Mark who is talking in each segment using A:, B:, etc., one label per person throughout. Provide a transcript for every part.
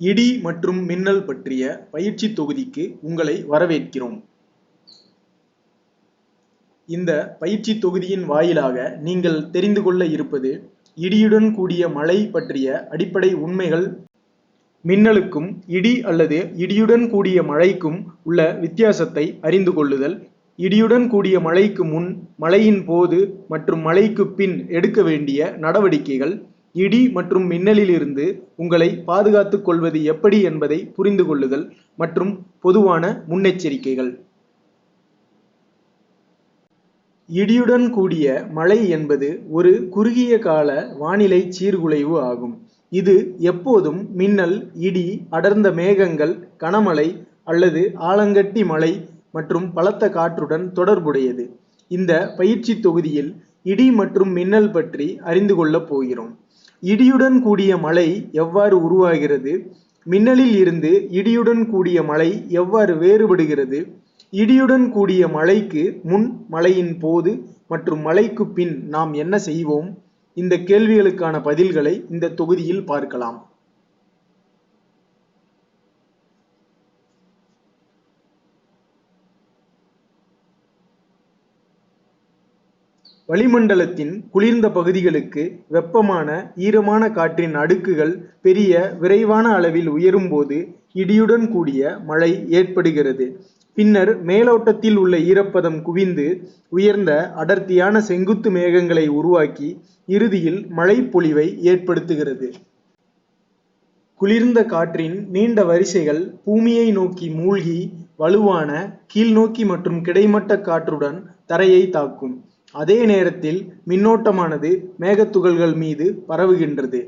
A: இடி மற்றும் மின்னல் பற்றிய பயிற்சி தொகுதிக்கு உங்களை வரவேற்கிறோம். இந்த பயிற்சி தொகுதியின் வாயிலாக நீங்கள் தெரிந்து கொள்ள இருப்பது இடியுடன் கூடிய மழை பற்றிய அடிப்படை உண்மைகள் மின்னலுக்கும் இடி அல்லது இடியுடன் கூடிய மழைக்கும் உள்ள வித்தியாசத்தை அறிந்து கொள்ளுதல் இடியுடன் கூடிய மழைக்கு முன் மழையின் போது மற்றும் மழைக்கு பின் எடுக்க வேண்டிய நடவடிக்கைகள் இடி மற்றும் மின்னலிலிருந்து உங்களை பாதுகாத்துக் கொள்வது எப்படி என்பதை புரிந்து கொள்ளுதல் மற்றும் பொதுவான முன்னெச்சரிக்கைகள். இடியுடன் கூடிய மழை என்பது ஒரு குறுகிய கால வானிலை சீர்குலைவு ஆகும். இது எப்போதும் மின்னல் இடி அடர்ந்த மேகங்கள் கனமழை அல்லது ஆலங்கட்டி மழை மற்றும் பலத்த காற்றுடன் தொடர்புடையது. இந்த பயிற்சி தொகுதியில் இடி மற்றும் மின்னல் பற்றி அறிந்து கொள்ளப் போகிறோம். இடியுடன் கூடிய மழை எவ்வாறு உருவாகிறது? மின்னலில் இருந்து இடியுடன் கூடிய மழை எவ்வாறு வேறுபடுகிறது? இடியுடன் கூடிய மழைக்கு முன் மழையின் போது மற்றும் மழைக்கு பின் நாம் என்ன செய்வோம்? இந்த கேள்விகளுக்கான பதில்களை இந்த தொகுதியில் பார்க்கலாம். வளிமண்டலத்தின் குளிர்ந்த பகுதிகளுக்கு வெப்பமான ஈரமான காற்றின் அடுக்குகள் பெரிய விரைவான அளவில் உயரும்போது இடியுடன் கூடிய மழை ஏற்படுகிறது. பின்னர் மேலோட்டத்தில் உள்ள ஈரப்பதம் குவிந்து உயர்ந்த அடர்த்தியான செங்குத்து மேகங்களை உருவாக்கி இறுதியில் மழைப்பொழிவை ஏற்படுத்துகிறது. குளிர்ந்த காற்றின் நீண்ட வரிசைகள் பூமியை நோக்கி மூழ்கி வலுவான கீழ்நோக்கி மற்றும் கிடைமட்ட காற்றுடன் தரையை தாக்கும். அதே நேரத்தில் மின்னோட்டமானது மேகத்துகள்கள் மீது பரவுகின்றது.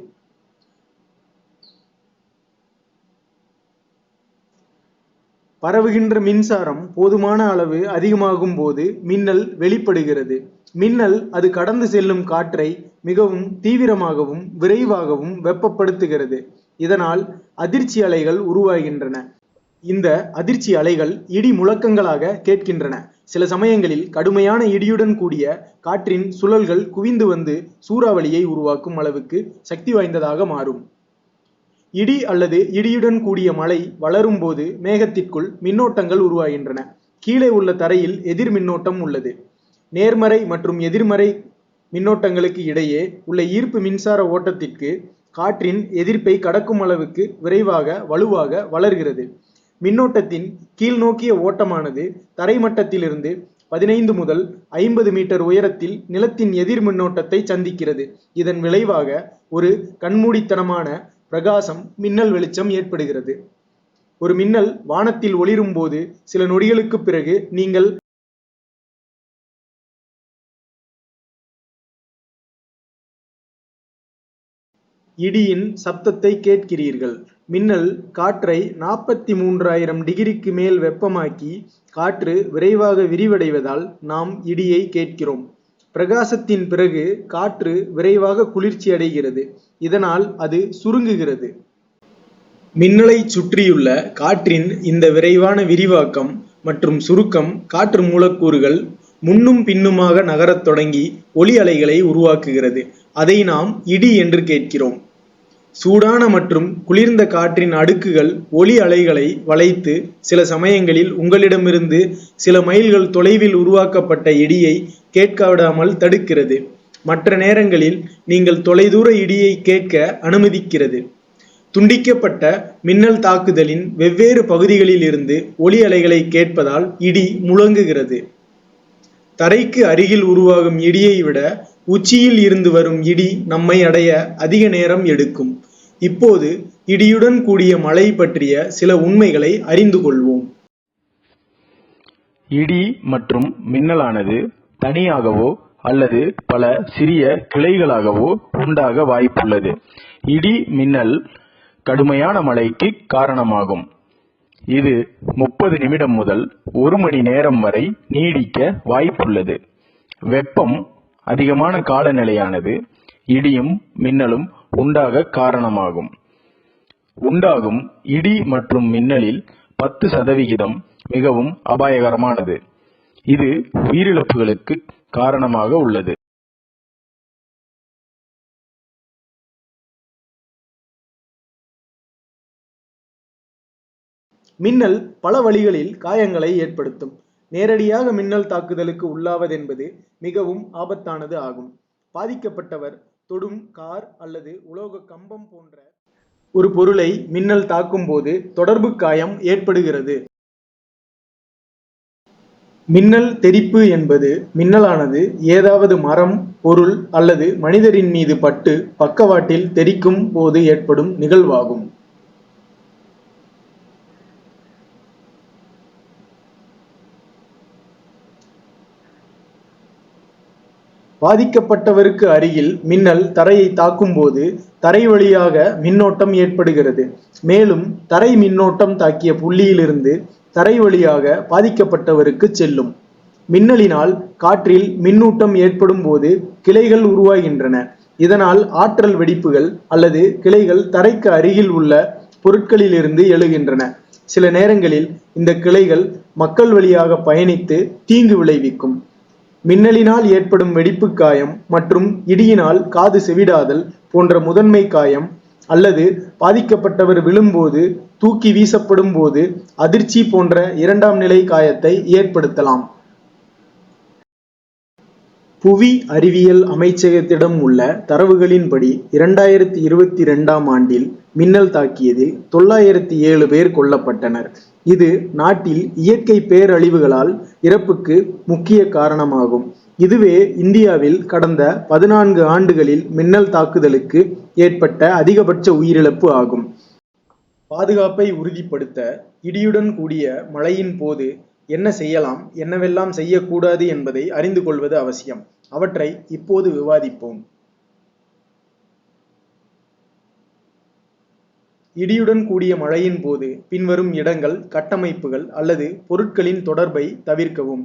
A: பரவுகின்ற மின்சாரம் போதுமான அளவு அதிகமாகும் போது மின்னல் வெளிப்படுகிறது. மின்னல் அது கடந்து செல்லும் காற்றை மிகவும் தீவிரமாகவும் விரைவாகவும் வெப்பப்படுத்துகிறது. இதனால் அதிர்ச்சி அலைகள் உருவாகின்றன. இந்த அதிர்ச்சி அலைகள் இடி முழக்கங்களாக கேட்கின்றன. சில சமயங்களில் கடுமையான இடியுடன் கூடிய காற்றின் சுழல்கள் குவிந்து வந்து சூறாவளியை உருவாக்கும் அளவுக்கு சக்தி வாய்ந்ததாக மாறும். இடி அல்லது இடியுடன் கூடிய மழை வளரும் போது மேகத்திற்குள் மின்னோட்டங்கள் உருவாகின்றன. கீழே உள்ள தரையில் எதிர் மின்னோட்டம் உள்ளது. நேர்மறை மற்றும் எதிர்மறை மின்னோட்டங்களுக்கு இடையே உள்ள ஈர்ப்பு மின்சார ஓட்டத்திற்கு காற்றின் எதிர்ப்பை கடக்கும் அளவுக்கு விரைவாக வலுவாக வளர்கிறது. மின்னோட்டத்தின் கீழ்நோக்கிய ஓட்டமானது தரைமட்டத்திலிருந்து பதினைந்து முதல் ஐம்பது மீட்டர் உயரத்தில் நிலத்தின் எதிர் மின்னோட்டத்தை சந்திக்கிறது. இதன் விளைவாக ஒரு கண்மூடித்தனமான பிரகாசம் மின்னல் வெளிச்சம் ஏற்படுகிறது. ஒரு மின்னல் வானத்தில் ஒளிரும் போது சில நொடிகளுக்கு பிறகு நீங்கள் இடியின் சப்தத்தை கேட்கிறீர்கள். மின்னல் காற்றை நாற்பத்தி மூன்றாயிரம் டிகிரிக்கு மேல் வெப்பமாக்கி காற்று விரைவாக விரிவடைவதால் நாம் இடியை கேட்கிறோம். பிரகாசத்தின் பிறகு காற்று விரைவாக குளிர்ச்சி அடைகிறது. இதனால் அது சுருங்குகிறது. மின்னலை சுற்றியுள்ள காற்றின் இந்த விரைவான விரிவாக்கம் மற்றும் சுருக்கம் காற்று மூலக்கூறுகள் முன்னும் பின்னுமாக நகரத் தொடங்கி ஒலி அலைகளை உருவாக்குகிறது. அதை நாம் இடி என்று கேட்கிறோம். சூடான மற்றும் குளிர்ந்த காற்றின் அடுக்குகள் ஒலி அலைகளை வளைத்து சில சமயங்களில் உங்களிடமிருந்து சில மைல்கள் தொலைவில் உருவாக்கப்பட்ட இடியை கேட்காவிடாமல் தடுக்கிறது. மற்ற நேரங்களில் நீங்கள் தொலைதூர இடியை கேட்க அனுமதிக்கிறது. துண்டிக்கப்பட்ட மின்னல் தாக்குதலின் வெவ்வேறு பகுதிகளில் இருந்து ஒலி அலைகளை கேட்பதால் இடி முழங்குகிறது. தரைக்கு அருகில் உருவாகும் இடியை விட உச்சியில் இருந்து வரும் இடி நம்மை அடைய அதிக நேரம் எடுக்கும். இப்போது இடியுடன் கூடிய மழை பற்றிய சில உண்மைகளை அறிந்து கொள்வோம்.
B: இடி மற்றும் மின்னலானது தனியாகவோ அல்லது பல சிறிய கிளைகளாகவோ உண்டாக வாய்ப்புள்ளது. இடி மின்னல் கடுமையான மழைக்கு காரணமாகும். இது முப்பது நிமிடம் முதல் ஒரு மணி நேரம் வரை நீடிக்க வாய்ப்புள்ளது. வெப்பம் அதிகமான காலநிலையானது. இடியும் மின்னலும் உண்டாக காரணமாகும். உண்டாகும் இடி மற்றும் மின்னலில் பத்து சதவிகிதம் மிகவும் அபாயகரமானது. இது உயிரிழப்புகளுக்கு காரணமாக உள்ளது.
A: மின்னல் பல வழிகளில் காயங்களை ஏற்படுத்தும். நேரடியாக மின்னல் தாக்குதலுக்கு உள்ளாவதென்பது மிகவும் ஆபத்தானது ஆகும். பாதிக்கப்பட்டவர் தொடும் கார் அல்லது உலோக கம்பம் போன்ற ஒரு பொருளை மின்னல் தாக்கும் போது தொடர்பு காயம் ஏற்படுகிறது. மின்னல் தெறிப்பு என்பது மின்னலானது ஏதாவது மரம் பொருள் அல்லது மனிதரின் மீது பட்டு பக்கவாட்டில் தெறிக்கும் போது ஏற்படும் நிகழ்வாகும். பாதிக்கப்பட்டவருக்கு அருகில் மின்னல் தரையை தாக்கும்போது தரை வழியாக மின்னோட்டம் ஏற்படுகிறது. மேலும் தரை மின்னோட்டம் தாக்கிய புள்ளியிலிருந்து தரை வழியாக பாதிக்கப்பட்டவருக்கு செல்லும். மின்னலினால் காற்றில் மின்னூட்டம் ஏற்படும் போது கிளைகள் உருவாகின்றன. இதனால் ஆற்றல் வெடிப்புகள் அல்லது கிளைகள் தரைக்கு அருகில் உள்ள பொருட்களிலிருந்து எழுகின்றன. சில நேரங்களில் இந்த கிளைகள் மக்கள் வழியாக பயணித்து தீங்கு விளைவிக்கும். மின்னலினால் ஏற்படும் வெடிப்பு காயம் மற்றும் இடியினால் காது செவிடாதல் போன்ற முதன்மை காயம் அல்லது பாதிக்கப்பட்டவர் விழும்போது தூக்கி வீசப்படும் போது அதிர்ச்சி போன்ற இரண்டாம் நிலை காயத்தை ஏற்படுத்தலாம். புவி அறிவியல் அமைச்சகத்திடம் உள்ள தரவுகளின்படி இரண்டாயிரத்தி இருபத்தி இரண்டாம் ஆண்டில் மின்னல் தாக்கியதில் தொள்ளாயிரத்தி ஏழு பேர் கொல்லப்பட்டனர். இது நாட்டில் இயற்கை பேரழிவுகளால் இறப்புக்கு முக்கிய காரணமாகும். இதுவே இந்தியாவில் கடந்த பதினான்கு ஆண்டுகளில் மின்னல் தாக்குதலுக்கு ஏற்பட்ட அதிகபட்ச உயிரிழப்பு ஆகும். பாதுகாப்பை உறுதிப்படுத்த இடியுடன் கூடிய மழையின் போது என்ன செய்யலாம் என்னவெல்லாம் செய்யக்கூடாது என்பதை அறிந்து கொள்வது அவசியம். அவற்றை இப்போது விவாதிப்போம். இடியுடன் கூடிய மழையின் போது பின்வரும் இடங்கள் கட்டமைப்புகள் அல்லது பொருட்களின் தொடர்பை தவிர்க்கவும்.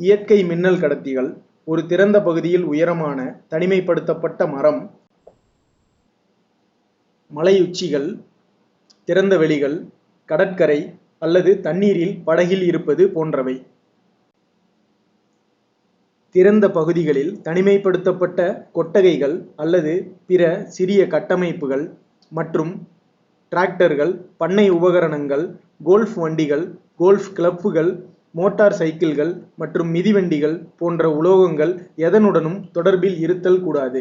A: இயற்கை மின்னல் கடத்திகள் ஒரு திறந்த பகுதியில் உயரமான தனிமைப்படுத்தப்பட்ட மரம் மலையுச்சிகள் திறந்த வெளிகள் கடற்கரை அல்லது தண்ணீரில் படகில் இருப்பது போன்றவை. திறந்த பகுதிகளில் தனிமைப்படுத்தப்பட்ட கொட்டகைகள் அல்லது பிற சிறிய கட்டமைப்புகள் மற்றும் டிராக்டர்கள் பண்ணை உபகரணங்கள் கோல்ஃப் வண்டிகள் கோல்ஃப் கிளப்புகள் மோட்டார் சைக்கிள்கள் மற்றும் மிதிவண்டிகள் போன்ற உலோகங்கள் எதனுடனும் தொடர்பில் இருத்தல் கூடாது.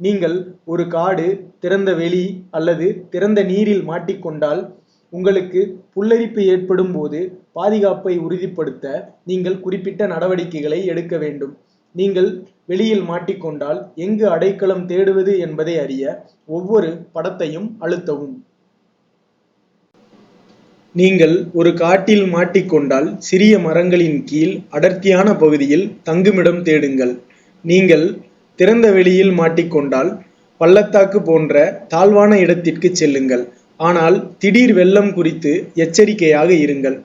A: நீங்கள் ஒரு காடு திறந்த வெளி அல்லது திறந்த நீரில் மாட்டிக்கொண்டால் உங்களுக்கு புல்லரிப்பு ஏற்படும் போது பாதுகாப்பை உறுதிப்படுத்த நீங்கள் குறிப்பிட்ட நடவடிக்கைகளை எடுக்க வேண்டும். நீங்கள் வெளியில் மாட்டிக்கொண்டால் எங்கு அடைக்கலம் தேடுவது என்பதை அறிய ஒவ்வொரு படத்தையும் அழுத்தவும். நீங்கள் ஒரு காட்டில் மாட்டிக்கொண்டால் சிறிய மரங்களின் கீழ் அடர்த்தியான பகுதியில் தங்குமிடம் தேடுங்கள். நீங்கள் திறந்த வெளியில் மாட்டிக்கொண்டால் பள்ளத்தாக்கு போன்ற தாழ்வான இடத்திற்கு செல்லுங்கள். ஆனால் திடீர் வெள்ளம் குறித்து எச்சரிக்கையாக இருங்கள்.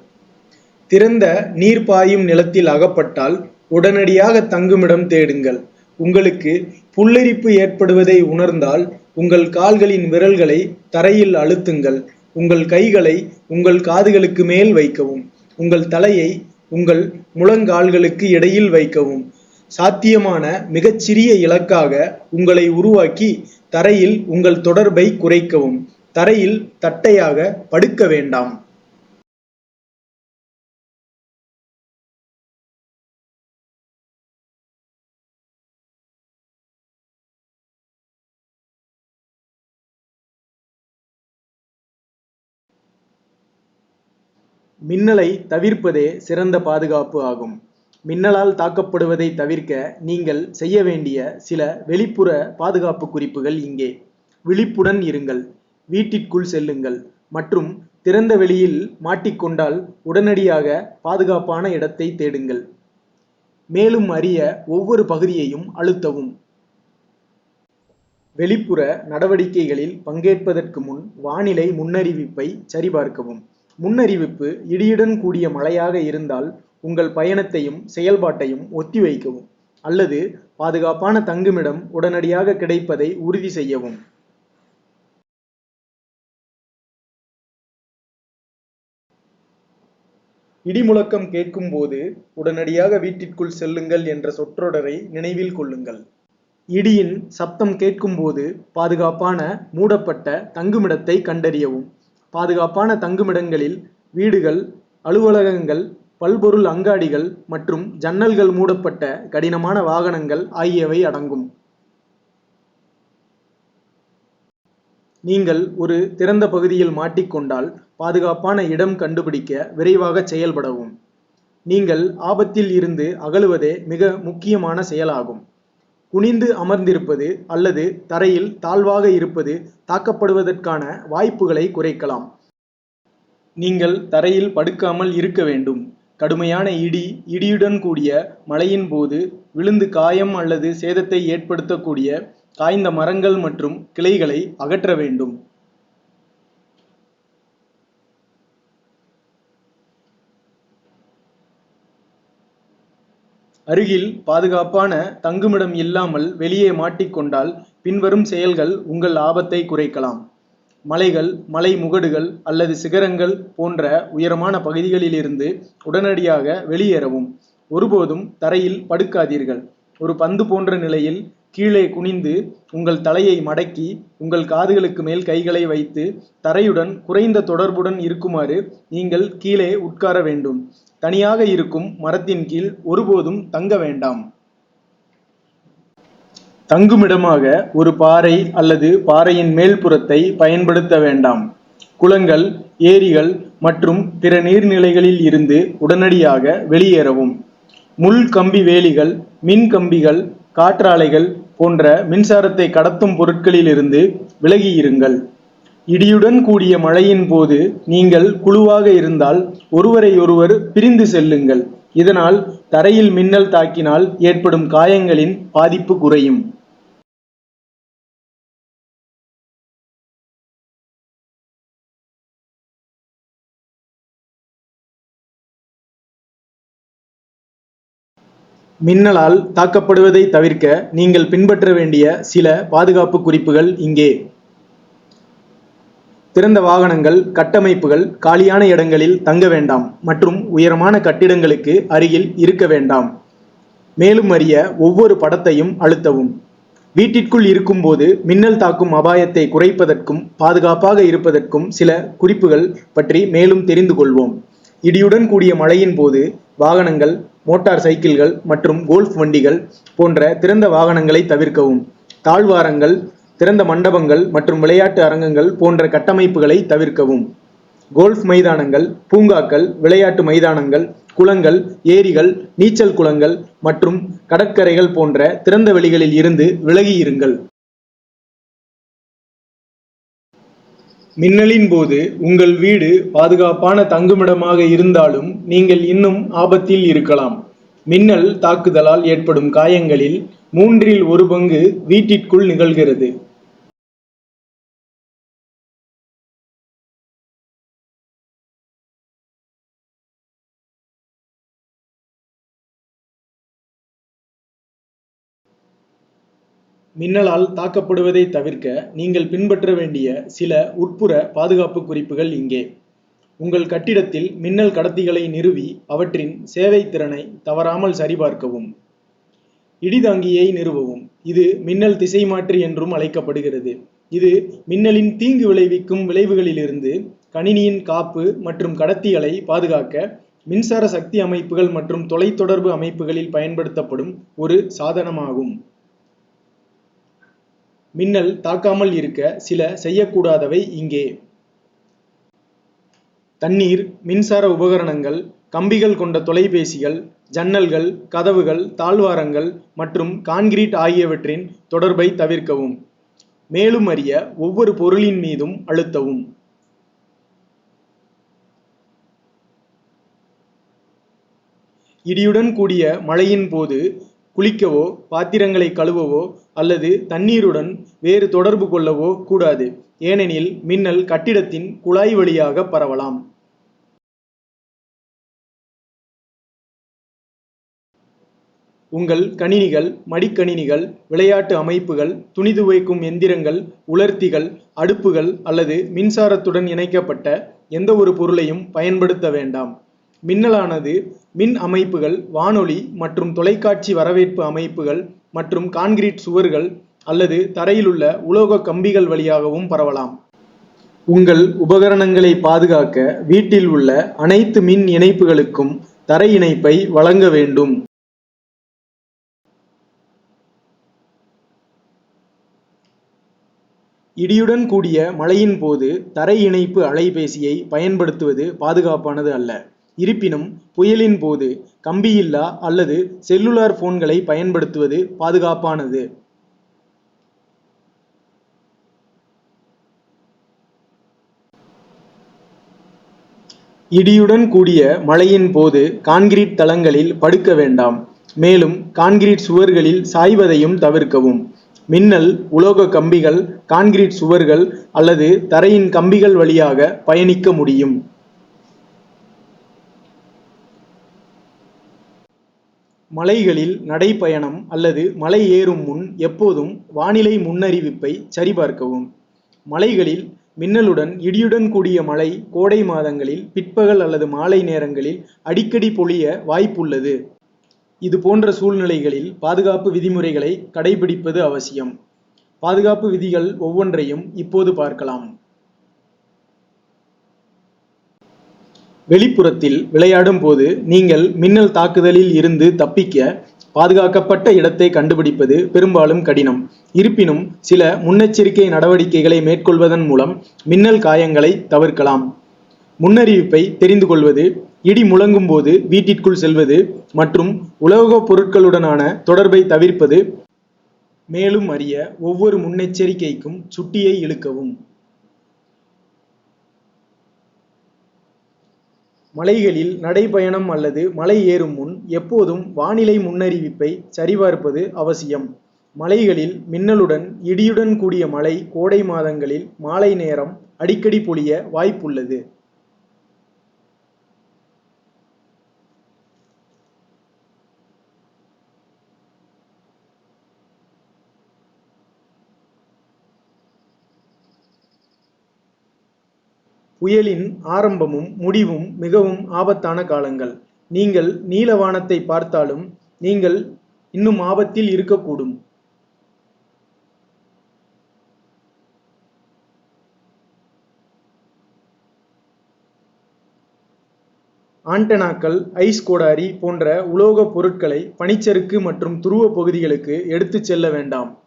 A: திறந்த நீர் பாயும் நிலத்தில் அகப்பட்டால் உடனடியாக தங்குமிடம் தேடுங்கள். உங்களுக்கு புல்லரிப்பு ஏற்படுவதை உணர்ந்தால் உங்கள் கால்களின் விரல்களை தரையில் அழுத்துங்கள். உங்கள் கைகளை உங்கள் காதுகளுக்கு மேல் வைக்கவும். உங்கள் தலையை உங்கள் முழங்கால்களுக்கு இடையில் வைக்கவும். சாத்தியமான மிகச்சிறிய இலக்காக உங்களை உருவாக்கி தரையில் உங்கள் தொடர்பை குறைக்கவும். தரையில் தட்டையாக படுக்க வேண்டாம். மின்னலை தவிர்ப்பதே சிறந்த பாதுகாப்பு ஆகும். மின்னலால் தாக்கப்படுவதை தவிர்க்க நீங்கள் செய்ய வேண்டிய சில வெளிப்புற பாதுகாப்பு குறிப்புகள் இங்கே. விழிப்புடன் இருங்கள். வீட்டிற்குள் செல்லுங்கள். மற்றும் திறந்த வெளியில் மாட்டிக்கொண்டால் உடனடியாக பாதுகாப்பான இடத்தை தேடுங்கள். மேலும் அறிய ஒவ்வொரு பகுதியையும் அழுத்தவும். வெளிப்புற நடவடிக்கைகளில் பங்கேற்பதற்கு முன் வானிலை முன்னறிவிப்பை சரிபார்க்கவும். முன்னறிவிப்பு இடியுடன் கூடிய மழையாக இருந்தால் உங்கள் பயணத்தையும் செயல்பாட்டையும் ஒத்திவைக்கவும் அல்லது பாதுகாப்பான தங்குமிடம் உடனடியாக கிடைப்பதை உறுதி செய்யவும். இடிமுழக்கம் கேட்கும்போது உடனடியாக வீட்டிற்குள் செல்லுங்கள் என்ற சொற்றொடரை நினைவில் கொள்ளுங்கள். இடியின் சப்தம் கேட்கும்போது பாதுகாப்பான மூடப்பட்ட தங்குமிடத்தை கண்டறியவும். பாதுகாப்பான தங்குமிடங்களில் வீடுகள் அலுவலகங்கள் பல்பொருள் அங்காடிகள் மற்றும் ஜன்னல்கள் மூடப்பட்ட கடினமான வாகனங்கள் ஆகியவை அடங்கும். நீங்கள் ஒரு திறந்த பகுதியில் மாட்டிக்கொண்டால் பாதுகாப்பான இடம் கண்டுபிடிக்க விரைவாக செயல்படவும். நீங்கள் ஆபத்தில் இருந்து அகலுவதே மிக முக்கியமான செயலாகும். குனிந்து அமர்ந்திருப்பது அல்லது தரையில் தாழ்வாக இருப்பது தாக்கப்படுவதற்கான வாய்ப்புகளை குறைக்கலாம். நீங்கள் தரையில் படுக்காமல் இருக்க வேண்டும். கடுமையான இடி இடியுடன் கூடிய மழையின் போது விழுந்து காயம் அல்லது சேதத்தை ஏற்படுத்தக்கூடிய காய்ந்த மரங்கள் மற்றும் கிளைகளை அகற்ற வேண்டும். அருகில் பாதுகாப்பான தங்குமிடம் இல்லாமல் வெளியே மாட்டிக்கொண்டால் பின்வரும் செயல்கள் உங்கள் ஆபத்தை குறைக்கலாம். மலைகள் மலை முகடுகள் அல்லது சிகரங்கள் போன்ற உயரமான பகுதிகளிலிருந்து உடனடியாக வெளியேறவும். ஒருபோதும் தரையில் படுக்காதீர்கள். ஒரு பந்து போன்ற நிலையில் கீழே குனிந்து உங்கள் தலையை மடக்கி உங்கள் காதுகளுக்கு மேல் கைகளை வைத்து தரையுடன் குறைந்த தொடர்புடன் இருக்குமாறு நீங்கள் கீழே உட்கார வேண்டும். தனியாக இருக்கும் மரத்தின் கீழ் ஒருபோதும் தங்க வேண்டாம். தங்குமிடமாக ஒரு பாறை அல்லது பாறையின் மேல்புறத்தை பயன்படுத்த வேண்டாம். குளங்கள் ஏரிகள் மற்றும் பிற நீர்நிலைகளில் இருந்து உடனடியாக வெளியேறவும். முள் கம்பி வேலிகள் மின் கம்பிகள் காற்றாலைகள் போன்ற மின்சாரத்தை கடத்தும் பொருட்களிலிருந்து விலகியிருங்கள். இடியுடன் கூடிய மழையின் போது நீங்கள் குழுவாக இருந்தால் ஒருவரையொருவர் பிரிந்து செல்லுங்கள். இதனால் தரையில் மின்னல் தாக்கினால் ஏற்படும் காயங்களின் பாதிப்பு குறையும். மின்னலால் தாக்கப்படுவதை தவிர்க்க நீங்கள் பின்பற்ற வேண்டிய சில பாதுகாப்பு குறிப்புகள் இங்கே. திறந்த வாகனங்கள் கட்டமைப்புகள் காலியான இடங்களில் தங்க வேண்டாம் மற்றும் உயரமான கட்டிடங்களுக்கு அருகில் இருக்க வேண்டாம். மேலும் அறிய ஒவ்வொரு படத்தையும் அழுத்தவும். வீட்டிற்குள் இருக்கும்போது மின்னல் தாக்கும் அபாயத்தை குறைப்பதற்கும் பாதுகாப்பாக இருப்பதற்கும் சில குறிப்புகள் பற்றி மேலும் தெரிந்து கொள்வோம். இடியுடன் கூடிய மழையின் போது வாகனங்கள் மோட்டார் சைக்கிள்கள் மற்றும் கோல்ஃப் வண்டிகள் போன்ற திறந்த வாகனங்களை தவிர்க்கவும். தாழ்வாரங்கள் திறந்த மண்டபங்கள் மற்றும் விளையாட்டு அரங்கங்கள் போன்ற கட்டமைப்புகளை தவிர்க்கவும். கோல்ஃப் மைதானங்கள் பூங்காக்கள் விளையாட்டு மைதானங்கள் குளங்கள் ஏரிகள் நீச்சல் குளங்கள் மற்றும் கடற்கரைகள் போன்ற திறந்த வெளிகளில் இருந்து விலகி இருங்கள். மின்னலின் போது உங்கள் வீடு பாதுகாப்பான தங்குமிடமாக இருந்தாலும் நீங்கள் இன்னும் ஆபத்தில் இருக்கலாம். மின்னல் தாக்குதலால் ஏற்படும் காயங்களில் மூன்றில் ஒரு பங்கு வீட்டிற்குள் நிகழ்கிறது. மின்னலால் தாக்கப்படுவதை தவிர்க்க நீங்கள் பின்பற்ற வேண்டிய சில உட்புற பாதுகாப்பு குறிப்புகள் இங்கே. உங்கள் கட்டிடத்தில் மின்னல் கடத்திகளை நிறுவி அவற்றின் சேவை திறனை தவறாமல் சரிபார்க்கவும். இடிதாங்கியை நிறுவவும். இது மின்னல் திசைமாற்றி என்றும் அழைக்கப்படுகிறது. இது மின்னலின் தீங்கு விளைவிக்கும் விளைவுகளிலிருந்து கணினியின் காப்பு மற்றும் கடத்திகளை பாதுகாக்க மின்சார சக்தி அமைப்புகள் மற்றும் தொலைத்தொடர்பு அமைப்புகளில் பயன்படுத்தப்படும் ஒரு சாதனமாகும். மின்னல் தாக்காமல் இருக்க சில செய்யக்கூடாதவை இங்கே. தண்ணீர் மின்சார உபகரணங்கள் கம்பிகள் கொண்ட தொலைபேசிகள் ஜன்னல்கள் கதவுகள் தாழ்வாரங்கள் மற்றும் கான்கிரீட் ஆகியவற்றின் தொடர்பை தவிர்க்கவும். மேலும் அறிய ஒவ்வொரு பொருளின் மீதும் அழுத்தவும். இடியுடன் கூடிய மழையின் போது குளிக்கவோ பாத்திரங்களை கழுவவோ அல்லது தண்ணீருடன் வேறு தொடர்பு கொள்ளவோ கூடாது. ஏனெனில் மின்னல் கட்டிடத்தின் குழாய் வழியாக பரவலாம். உங்கள் கணினிகள் மடிக்கணினிகள் விளையாட்டு அமைப்புகள் துணி துவைக்கும் எந்திரங்கள் உலர்த்திகள் அடுப்புகள் அல்லது மின்சாரத்துடன் இணைக்கப்பட்ட எந்த ஒரு பொருளையும் பயன்படுத்த வேண்டாம். மின்னலானது மின் அமைப்புகள் வானொலி மற்றும் தொலைக்காட்சி வரவேற்பு அமைப்புகள் மற்றும் கான்கிரீட் சுவர்கள் அல்லது தரையிலுள்ள உலோக கம்பிகள் வழியாகவும் பரவலாம். உங்கள் உபகரணங்களை பாதுகாக்க வீட்டில் உள்ள அனைத்து மின் இணைப்புகளுக்கும் தரை இணைப்பை வழங்க வேண்டும். இடியுடன் கூடிய மழையின் போது தரை இணைப்பு அலைபேசியை பயன்படுத்துவது பாதுகாப்பானது அல்ல. இருப்பினும் புயலின் போது கம்பியில்லா அல்லது செல்லுலார் போன்களை பயன்படுத்துவது பாதுகாப்பானது. இடியுடன் கூடிய மழையின் போது கான்கிரீட் தளங்களில் படுக்க வேண்டாம். மேலும் கான்கிரீட் சுவர்களில் சாய்வதையும் தவிர்க்கவும். மின்னல் உலோக கம்பிகள் கான்கிரீட் சுவர்கள் அல்லது தரையின் கம்பிகள் வழியாக பயணிக்க முடியும். மலைகளில் நடைப்பயணம் அல்லது மலை ஏறும் முன் எப்போதும் வானிலை முன்னறிவிப்பை சரிபார்க்கவும். மலைகளில் மின்னலுடன் இடியுடன் கூடிய மழை கோடை மாதங்களில் பிற்பகல் அல்லது மாலை நேரங்களில் அடிக்கடி பொழிய வாய்ப்புள்ளது. இது போன்ற சூழ்நிலைகளில் பாதுகாப்பு விதிமுறைகளை கடைபிடிப்பது அவசியம். பாதுகாப்பு விதிகள் ஒவ்வொன்றையும் இப்போது பார்க்கலாம். வெளிப்புறத்தில் விளையாடும் போது நீங்கள் மின்னல் தாக்குதலில் இருந்து தப்பிக்க பாதுகாக்கப்பட்ட இடத்தை கண்டுபிடிப்பது பெரும்பாலும் கடினம். இருப்பினும் சில முன்னெச்சரிக்கை நடவடிக்கைகளை மேற்கொள்வதன் மூலம் மின்னல் காயங்களை தவிர்க்கலாம். முன்னறிவிப்பை தெரிந்து கொள்வது இடி முழங்கும் போது வீட்டிற்குள் செல்வது மற்றும் உலோகப் பொருட்களுடனான தொடர்பை தவிர்ப்பது மேலும் அறிய ஒவ்வொரு முன்னெச்சரிக்கைக்கும் சுட்டியை இழுக்கவும். மலைகளில் நடைபயணம் அல்லது மலை ஏறும் முன் எப்போதும் வானிலை முன்னறிவிப்பை சரிபார்ப்பது அவசியம். மலைகளில் மின்னலுடன் இடியுடன் கூடிய மழை கோடை மாதங்களில் மாலை நேரம் அடிக்கடி பொழிய வாய்ப்புள்ளது. புயலின் ஆரம்பமும் முடிவும் மிகவும் ஆபத்தான காலங்கள். நீங்கள் நீலவானத்தை பார்த்தாலும் நீங்கள் இன்னும் ஆபத்தில் இருக்கக்கூடும். ஆண்டெனாக்கள் ஐஸ் கோடாரி போன்ற உலோகப் பொருட்களை பனிச்சறுக்கு மற்றும் துருவ பகுதிகளுக்கு எடுத்துச் செல்ல வேண்டாம்.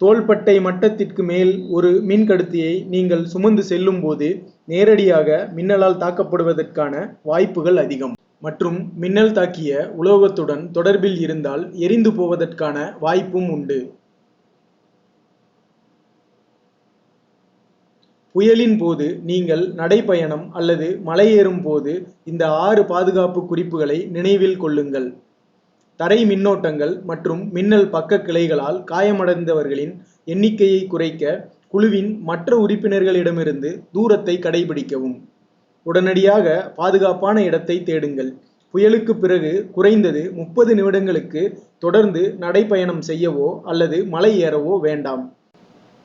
A: தோள்பட்டை மட்டத்திற்கு மேல் ஒரு மின்கடத்தியை நீங்கள் சுமந்து செல்லும் போது நேரடியாக மின்னலால் தாக்கப்படுவதற்கான வாய்ப்புகள் அதிகம். மற்றும் மின்னல் தாக்கிய உலோகத்துடன் தொடர்பில் இருந்தால் எரிந்து போவதற்கான வாய்ப்பும் உண்டு. புயலின் போது நீங்கள் நடைப்பயணம் அல்லது மலையேறும் போது இந்த ஆறு பாதுகாப்பு குறிப்புகளை நினைவில் கொள்ளுங்கள். தரை மின்னோட்டங்கள் மற்றும் மின்னல் பக்க கிளைகளால் காயமடைந்தவர்களின் எண்ணிக்கையை குறைக்க குழுவின் மற்ற உறுப்பினர்களிடமிருந்து தூரத்தை கடைபிடிக்கவும். உடனடியாக பாதுகாப்பான இடத்தை தேடுங்கள். புயலுக்கு பிறகு குறைந்தது முப்பது நிமிடங்களுக்கு தொடர்ந்து நடைப்பயணம் செய்யவோ அல்லது மலை ஏறவோ வேண்டாம்.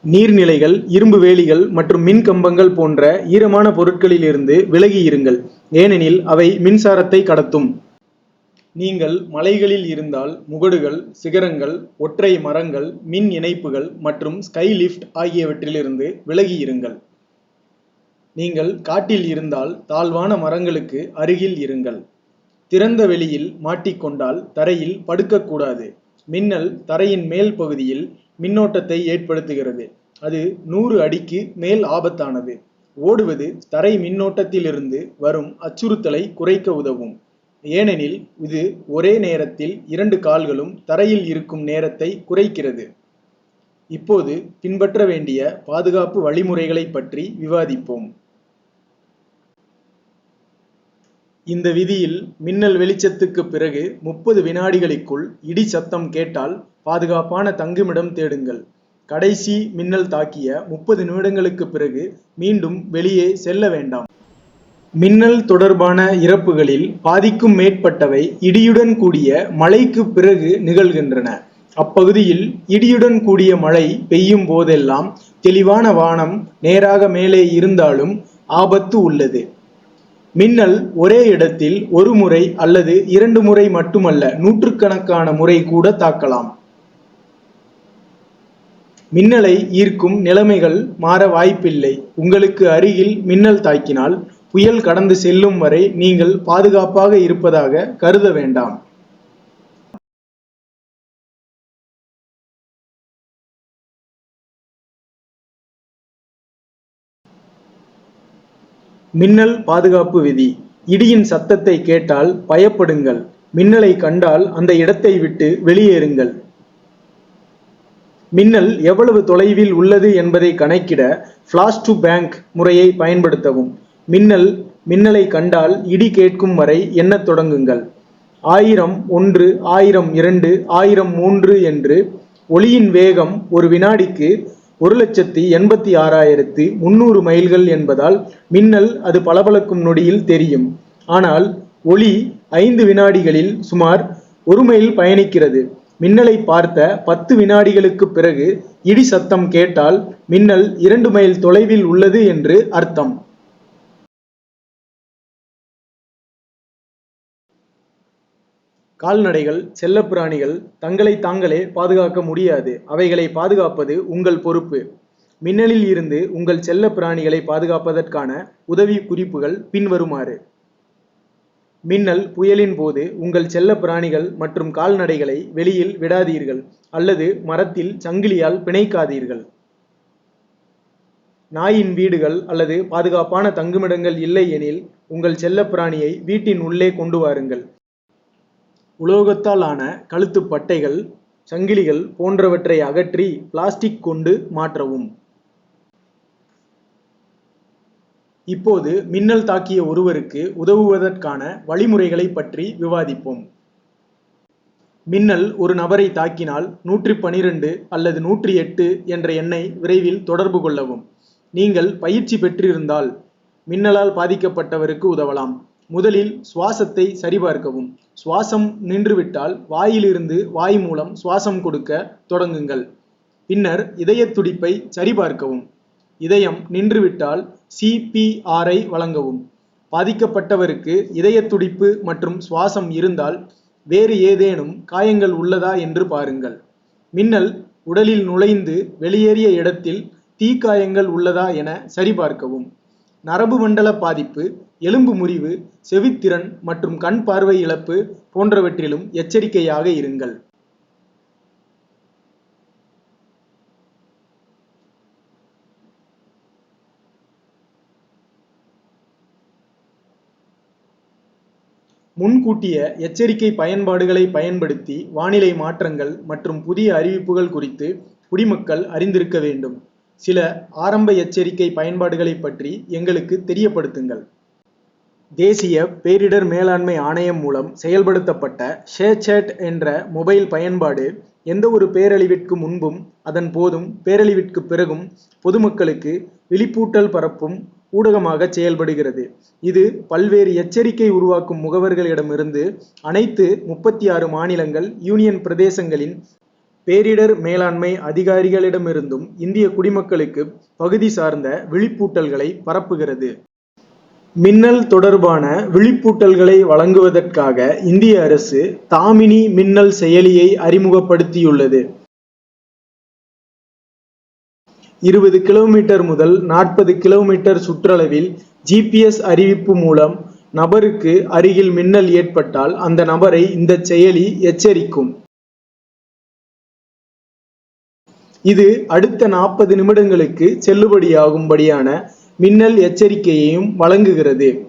A: நீர்நிலைகள் இரும்பு வேலிகள் மற்றும் மின் கம்பங்கள் போன்ற ஈரமான பொருட்களிலிருந்து விலகி இருங்கள் ஏனெனில் அவை மின்சாரத்தை கடத்தும். நீங்கள் மலைகளில் இருந்தால் முகடுகள் சிகரங்கள் ஒற்றை மரங்கள் மின் இணைப்புகள் மற்றும் ஸ்கை லிஃப்ட் ஆகியவற்றிலிருந்து விலகி இருங்கள். நீங்கள் காட்டில் இருந்தால் தாழ்வான மரங்களுக்கு அருகில் இருங்கள். திறந்த வெளியில் மாட்டிக்கொண்டால் தரையில் படுக்கக்கூடாது. மின்னல் தரையின் மேல் பகுதியில் மின்னோட்டத்தை ஏற்படுத்துகிறது. அது நூறு அடிக்கு மேல் ஆபத்தானது. ஓடுவது தரை மின்னோட்டத்திலிருந்து வரும் அச்சுறுத்தலை குறைக்க உதவும். ஏனெனில் இது ஒரே நேரத்தில் இரண்டு கால்களும் தரையில் இருக்கும் நேரத்தை குறைக்கிறது. இப்போது பின்பற்ற வேண்டிய பாதுகாப்பு வழிமுறைகளை பற்றி விவாதிப்போம். இந்த விதியில் மின்னல் வெளிச்சத்துக்கு பிறகு முப்பது வினாடிகளுக்குள் இடி சத்தம் கேட்டால் பாதுகாப்பான தங்குமிடம் தேடுங்கள். கடைசி மின்னல் தாக்கிய முப்பது நிமிடங்களுக்கு பிறகு மீண்டும் வெளியே செல்ல வேண்டாம். மின்னல் தொடர்பான இறப்புகளில் பாதிக்கும் மேற்பட்டவை இடியுடன் கூடிய மழைக்கு பிறகு நிகழ்கின்றன. அப்பகுதியில் இடியுடன் கூடிய மழை பெய்யும் போதெல்லாம் தெளிவான வானம் நேராக மேலே இருந்தாலும் ஆபத்து உள்ளது. மின்னல் ஒரே இடத்தில் ஒரு முறை அல்லது இரண்டு முறை மட்டுமல்ல நூற்றுக்கணக்கான முறை கூட தாக்கலாம். மின்னலை ஈர்க்கும் நிலைமைகள் மாற வாய்ப்பில்லை. உங்களுக்கு அருகில் மின்னல் தாக்கினால் புயல் கடந்து செல்லும் வரை நீங்கள் பாதுகாப்பாக இருப்பதாக கருத வேண்டாம். மின்னல் பாதுகாப்பு விதி. இடியின் சத்தத்தை கேட்டால் பயப்படுங்கள். மின்னலை கண்டால் அந்த இடத்தை விட்டு வெளியேறுங்கள். மின்னல் எவ்வளவு தொலைவில் உள்ளது என்பதை கணக்கிட ஃபிளாஷ் டு பேங்க் முறையை பயன்படுத்தவும். மின்னல் மின்னலை கண்டால் இடி கேட்கும் வரை எண்ணத் தொடங்குங்கள். ஆயிரம் ஒன்று ஆயிரம் இரண்டு ஆயிரம் மூன்று என்று ஒளியின் வேகம் ஒரு வினாடிக்கு ஒரு லட்சத்தி எண்பத்தி ஆறாயிரத்து முன்னூறு மைல்கள் என்பதால் மின்னல் அது பளபளக்கும் நொடியில் தெரியும். ஆனால் ஒளி ஐந்து வினாடிகளில் சுமார் ஒரு மைல் பயணிக்கிறது. மின்னலை பார்த்த பத்து வினாடிகளுக்கு பிறகு இடி சத்தம் கேட்டால் மின்னல் இரண்டு மைல் தொலைவில் உள்ளது என்று அர்த்தம். கால்நடைகள் செல்லப்பிராணிகள் தங்களை தாங்களே பாதுகாக்க முடியாது. அவைகளை பாதுகாப்பது உங்கள் பொறுப்பு. மின்னலில் இருந்து உங்கள் செல்ல பிராணிகளை பாதுகாப்பதற்கான உதவி குறிப்புகள் பின்வருமாறு. மின்னல் புயலின் போது உங்கள் செல்ல பிராணிகள் மற்றும் கால்நடைகளை வெளியில் விடாதீர்கள் அல்லது மரத்தில் சங்கிலியால் பிணைக்காதீர்கள். நாயின் வீடுகள் அல்லது பாதுகாப்பான தங்குமிடங்கள் இல்லை எனில் உங்கள் செல்ல பிராணியை வீட்டின் உள்ளே கொண்டு வாருங்கள். உலோகத்தால் ஆன கழுத்துப் பட்டைகள் சங்கிலிகள் போன்றவற்றை அகற்றி பிளாஸ்டிக் கொண்டு மாற்றவும். இப்போது மின்னல் தாக்கிய ஒருவருக்கு உதவுவதற்கான வழிமுறைகளை பற்றி விவாதிப்போம். மின்னல் ஒரு நபரை தாக்கினால் நூற்றி பனிரெண்டு அல்லது நூற்றி எட்டு என்ற எண்ணை விரைவில் தொடர்பு கொள்ளவும். நீங்கள் பயிற்சி பெற்றிருந்தால் மின்னலால் பாதிக்கப்பட்டவருக்கு உதவலாம். முதலில் சுவாசத்தை சரிபார்க்கவும். சுவாசம் நின்றுவிட்டால் வாயிலிருந்து வாய் மூலம் சுவாசம் கொடுக்க தொடங்குங்கள். பின்னர் இதய துடிப்பை சரிபார்க்கவும். இதயம் நின்றுவிட்டால் சிபிஆரை வழங்கவும். பாதிக்கப்பட்டவருக்கு இதயத் துடிப்பு மற்றும் சுவாசம் இருந்தால் வேறு ஏதேனும் காயங்கள் உள்ளதா என்று பாருங்கள். மின்னல் உடலில் நுழைந்து வெளியேறிய இடத்தில் தீக்காயங்கள் உள்ளதா என சரிபார்க்கவும். நரம்பு மண்டல பாதிப்பு எலும்பு முறிவு செவித்திறன் மற்றும் கண் பார்வை இழப்பு போன்றவற்றிலும் எச்சரிக்கையாக இருங்கள். முன்கூட்டிய எச்சரிக்கை பயன்பாடுகளை பயன்படுத்தி வானிலை மாற்றங்கள் மற்றும் புதிய அறிவிப்புகள் குறித்து குடிமக்கள் அறிந்திருக்க வேண்டும். சில ஆரம்ப எச்சரிக்கை பயன்பாடுகளை பற்றி எங்களுக்கு தெரியப்படுத்துங்கள். தேசிய பேரிடர் மேலாண்மை ஆணையம் மூலம் செயல்படுத்தப்பட்ட ஷேசேட் என்ற மொபைல் பயன்பாடு எந்த ஒரு பேரழிவிற்கு முன்பும் அதன் போதும் பேரழிவிற்கு பிறகும் பொதுமக்களுக்கு விழிப்பூட்டல் பரப்பும் ஊடகமாக செயல்படுகிறது. இது பல்வேறு எச்சரிக்கை உருவாக்கும் முகவர்களிடமிருந்து அனைத்து முப்பத்தி ஆறு மாநிலங்கள் யூனியன் பிரதேசங்களின் பேரிடர் மேலாண்மை அதிகாரிகளிடமிருந்தும் இந்திய குடிமக்களுக்கு பகுதி சார்ந்த விழிப்பூட்டல்களை பரப்புகிறது. மின்னல் தொடர்பான விழிப்பூட்டல்களை வழங்குவதற்காக இந்திய அரசு தாமினி மின்னல் செயலியை அறிமுகப்படுத்தியுள்ளது. இருபது கிலோமீட்டர் முதல் நாற்பது கிலோமீட்டர் சுற்றளவில் ஜிபிஎஸ் அறிவிப்பு மூலம் நபருக்கு அருகில் மின்னல் ஏற்பட்டால் அந்த நபரை இந்த செயலி எச்சரிக்கும். இது அடுத்த நாற்பது நிமிடங்களுக்கு செல்லுபடியாகும்படியான மின்னல் எச்சரிக்கையையும் வழங்குகிறது.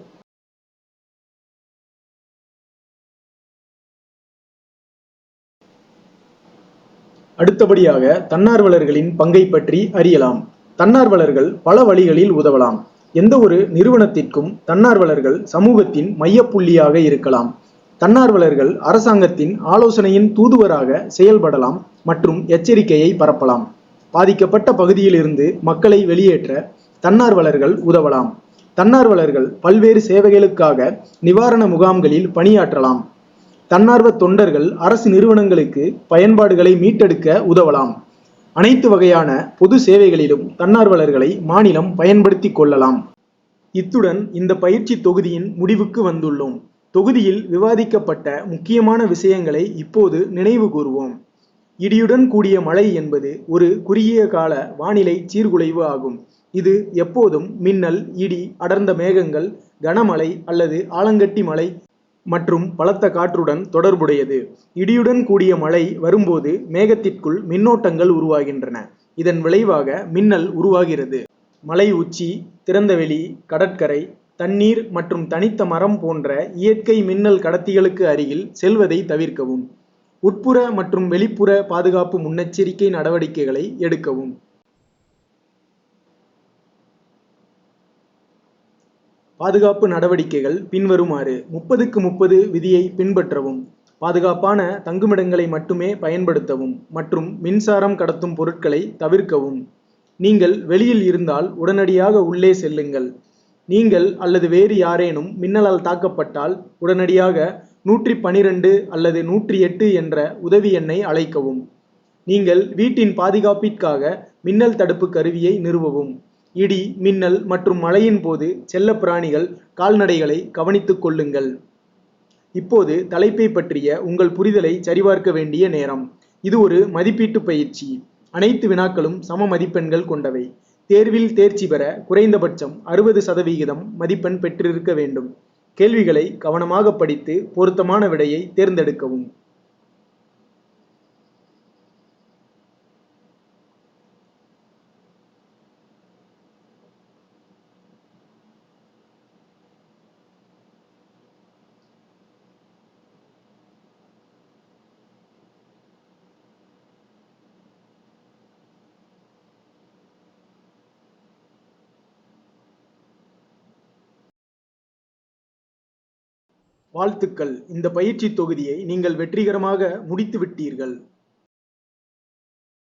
A: அடுத்தபடியாக தன்னார்வலர்களின் பங்கை பற்றி அறியலாம். தன்னார்வலர்கள் பல வழிகளில் உதவலாம். எந்த ஒரு நிறுவனத்திற்கும் தன்னார்வலர்கள் சமூகத்தின் மையப்புள்ளியாக இருக்கலாம். தன்னார்வலர்கள் அரசாங்கத்தின் ஆலோசனையின் தூதுவராக செயல்படலாம். மற்றும் எச்சரிக்கையை பரப்பலாம். பாதிக்கப்பட்ட பகுதியிலிருந்து மக்களை வெளியேற்ற தன்னார்வலர்கள் உதவலாம். தன்னார்வலர்கள் பல்வேறு சேவைகளுக்காக நிவாரண முகாம்களில் பணியாற்றலாம். தன்னார்வ தொண்டர்கள் அரசு நிறுவனங்களுக்கு பயன்பாடுகளை மீட்டெடுக்க உதவலாம். அனைத்து வகையான பொது சேவைகளிலும் தன்னார்வலர்களை மாநிலம் பயன்படுத்தி கொள்ளலாம். இத்துடன் இந்த பயிற்சி தொகுதியின் முடிவுக்கு வந்துள்ளோம். தொகுதியில் விவாதிக்கப்பட்ட முக்கியமான விஷயங்களை இப்போது நினைவு கூறுவோம் இடியுடன் கூடிய மழை என்பது ஒரு குறுகிய கால வானிலை சீர்குலைவு ஆகும். இது எப்போதும் மின்னல் இடி அடர்ந்த மேகங்கள் கனமழை அல்லது ஆலங்கட்டி மழை மற்றும் பலத்த காற்றுடன் தொடர்புடையது. இடியுடன் கூடிய மழை வரும்போது மேகத்திற்குள் மின்னோட்டங்கள் உருவாகின்றன. இதன் விளைவாக மின்னல் உருவாகிறது. மலை உச்சி திறந்தவெளி கடற்கரை தண்ணீர் மற்றும் தனித்த மரம் போன்ற இயற்கை மின்னல் கடத்திகளுக்கு அருகில் செல்வதை தவிர்க்கவும். உட்புற மற்றும் வெளிப்புற பாதுகாப்பு முன்னெச்சரிக்கை நடவடிக்கைகளை எடுக்கவும். பாதுகாப்பு நடவடிக்கைகள் பின்வருமாறு முப்பதுக்கு முப்பது விதியை பின்பற்றவும் பாதுகாப்பான தங்குமிடங்களை மட்டுமே பயன்படுத்தவும் மற்றும் மின்சாரம் கடத்தும் பொருட்களை தவிர்க்கவும். நீங்கள் வெளியில் இருந்தால் உடனடியாக உள்ளே செல்லுங்கள். நீங்கள் அல்லது வேறு யாரேனும் மின்னலால் தாக்கப்பட்டால் உடனடியாக நூற்றி பனிரெண்டு அல்லது நூற்றி எட்டு என்ற உதவி எண்ணை அழைக்கவும். நீங்கள் வீட்டின் பாதுகாப்பிற்காக மின்னல் தடுப்பு கருவியை நிறுவவும். இடி மின்னல் மற்றும் மழையின் போது செல்ல பிராணிகள் கால்நடைகளை கவனித்துக் கொள்ளுங்கள். இப்போது தலைப்பை பற்றிய உங்கள் புரிதலை சரிபார்க்க வேண்டிய நேரம். இது ஒரு மதிப்பீட்டு பயிற்சி. அனைத்து வினாக்களும் சம மதிப்பெண்கள் கொண்டவை. தேர்வில் தேர்ச்சி பெற குறைந்தபட்சம் அறுபது சதவிகிதம் மதிப்பெண் பெற்றிருக்க வேண்டும். கேள்விகளை கவனமாக படித்து பொருத்தமான விடையை தேர்ந்தெடுக்கவும். வாழ்த்துக்கள். இந்த பயிற்சி தொகுதியை நீங்கள் வெற்றிகரமாக முடித்து விட்டீர்கள்